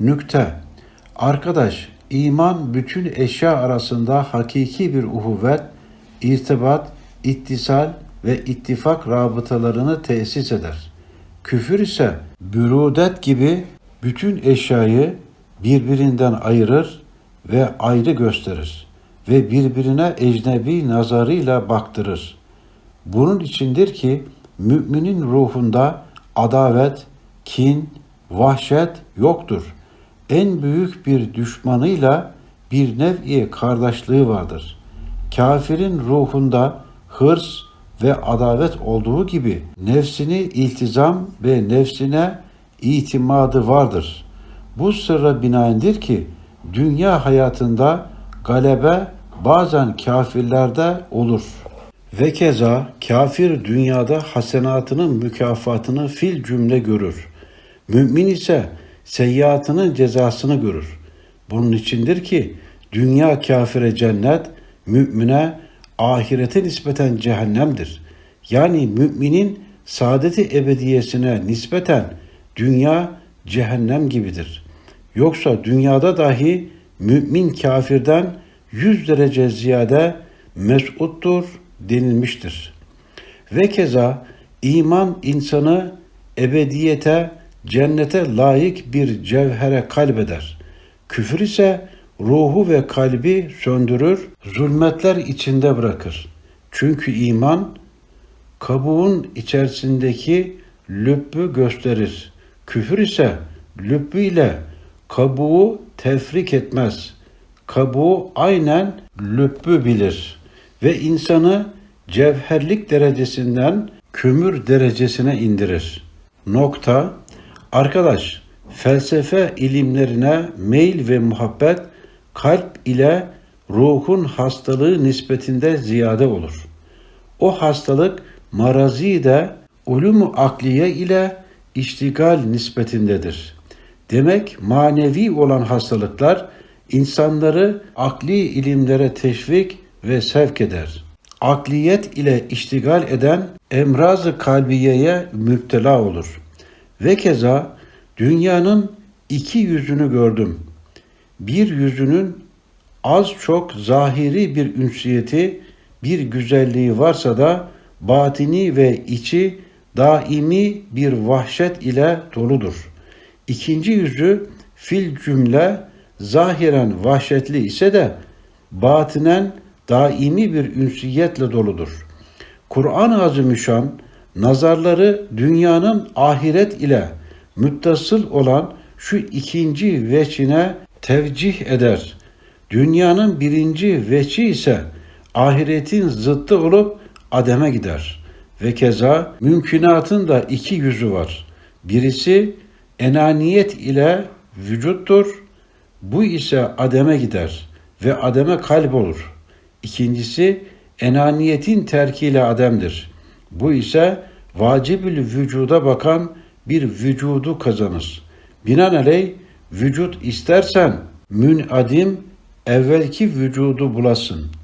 Nükte Arkadaş, iman bütün eşya arasında hakiki bir uhuvvet, irtibat, ittisal ve ittifak rabıtalarını tesis eder. Küfür ise bürudet gibi bütün eşyayı birbirinden ayırır ve ayrı gösterir ve birbirine ecnebi nazarıyla baktırır. Bunun içindir ki müminin ruhunda adavet, kin, vahşet yoktur. En büyük bir düşmanıyla bir nev'i kardeşliği vardır. Kafirin ruhunda hırs ve adavet olduğu gibi nefsini iltizam ve nefsine itimadı vardır. Bu sırra binaendir ki dünya hayatında galebe bazen kafirlerde olur. Ve keza kafir dünyada hasenatının mükafatını fil cümle görür. Mümin ise seyyiatının cezasını görür. Bunun içindir ki dünya kafire cennet, mümine ahirete nispeten cehennemdir. Yani müminin saadeti ebediyesine nispeten dünya cehennem gibidir. Yoksa dünyada dahi mümin kafirden yüz derece ziyade mesuttur denilmiştir. Ve keza iman insanı ebediyete, cennete layık bir cevhere kalbeder. Küfür ise ruhu ve kalbi söndürür, zulmetler içinde bırakır. Çünkü iman kabuğun içerisindeki lübbü gösterir. Küfür ise lübbüyle kabuğu tefrik etmez. Kabuğu aynen lübbü bilir ve insanı cevherlik derecesinden kömür derecesine indirir. Nokta Arkadaş, felsefe ilimlerine meyil ve muhabbet kalp ile ruhun hastalığı nispetinde ziyade olur. O hastalık marazi de ulum akliye ile iştigal nispetindedir. Demek manevi olan hastalıklar insanları akli ilimlere teşvik ve sevk eder. Akliyet ile iştigal eden emrazı kalbiyeye müptela olur. Ve keza dünyanın iki yüzünü gördüm. Bir yüzünün az çok zahiri bir ünsiyeti, bir güzelliği varsa da batini ve içi daimi bir vahşet ile doludur. İkinci yüzü fil cümle zahiren vahşetli ise de batinen daimi bir ünsiyetle doludur. Kur'an-ı Azimüşşan nazarları dünyanın ahiret ile müttasıl olan şu ikinci veçine tevcih eder. Dünyanın birinci veçi ise ahiretin zıttı olup ademe gider. Ve keza mümkünatın da iki yüzü var. Birisi enaniyet ile vücuttur. Bu ise ademe gider ve ademe kalp olur. İkincisi enaniyetin terkiyle ademdir. Bu ise vacibül vücuda bakan bir vücudu kazanır. Binaenaleyh vücut istersen münadim evvelki vücudu bulasın.''